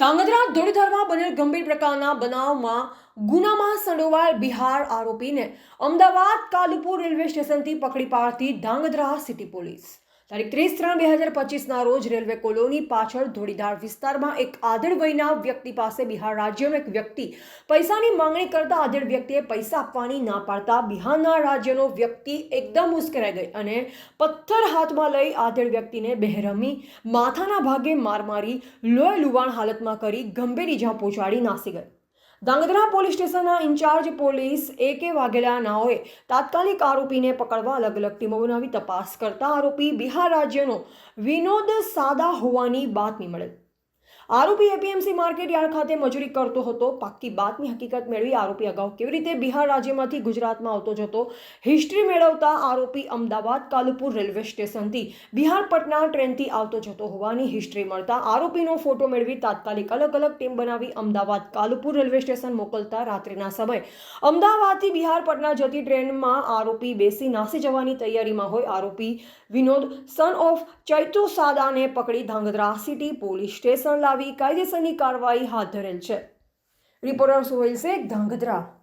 ધાંગધ્રા ધોળીધરમાં બનેલ ગંભીર પ્રકારના બનાવમાં ગુનામાં સંડોવાયેલ બિહાર આરોપીને અમદાવાદ કાલુપુર રેલવે સ્ટેશનથી પકડી પાડતી ધાંગધ્રા સિટી પોલીસ. તારીખ ત્રીસ ત્રણ બે હજાર પચીસના રોજ રેલવે કોલોની પાછળ ધોળીધાર વિસ્તારમાં એક આધેડ વયના વ્યક્તિ પાસે બિહાર રાજ્યનો એક વ્યક્તિ પૈસાની માંગણી કરતા આધેડ વ્યક્તિએ પૈસા આપવાની ના પાડતા બિહારના રાજ્યનો વ્યક્તિ એકદમ ઉશ્કેરાઈ ગઈ અને પથ્થર હાથમાં લઈ આધેડ વ્યક્તિને બહેરમી માથાના ભાગે માર મારી લોહી લુવાણ હાલતમાં કરી ગંભીર ઇજા પહોંચાડી નાસી ગઈ. ધાંગધ્રા પોલીસ સ્ટેશનના in charge police A K Vaghela નાઓએ તાત્કાલિક આરોપીને પકડવા અલગ અલગ ટીમો બનાવી તપાસ કરતા આરોપી બિહાર રાજ્યનો વિનોદ સાદા હોવાની બાતમી મળેલ. આરોપી એપીએમસી માર્કેટ યાર્ડ ખાતે મજૂરી કરતો હતો. પાક્કી બાતની હકીકત મેળવી આરોપી અગાઉ કેવી રીતે બિહાર રાજ્યમાંથી ગુજરાતમાં આવતો જતો. હિસ્ટ્રી મેળવતા આરોપી અમદાવાદ કાલુપુર રેલવે સ્ટેશનથી બિહાર પટના ટ્રેનથી આવતો જતો હોવાની હિસ્ટ્રી મળતા આરોપીનો ફોટો મેળવી તાત્કાલિક અલગ અલગ ટીમ બનાવી અમદાવાદ કાલુપુર રેલવે સ્ટેશન મોકલતા રાત્રિના સમયે. અમદાવાદથી બિહાર પટના જતી ટ્રેનમાં આરોપી બેસી નાસી જવાની તૈયારીમાં હોય આરોપી વિનોદ સન ઓફ ચૈતુ સાદાને પકડી ધાંગધ્રા સિટી પોલીસ સ્ટેશન. લાવી કાયદેસરની કાર્યવાહી હાથ ધરેલ છે. રિપોર્ટર સુહેલ શેખ ધાંગધ્રા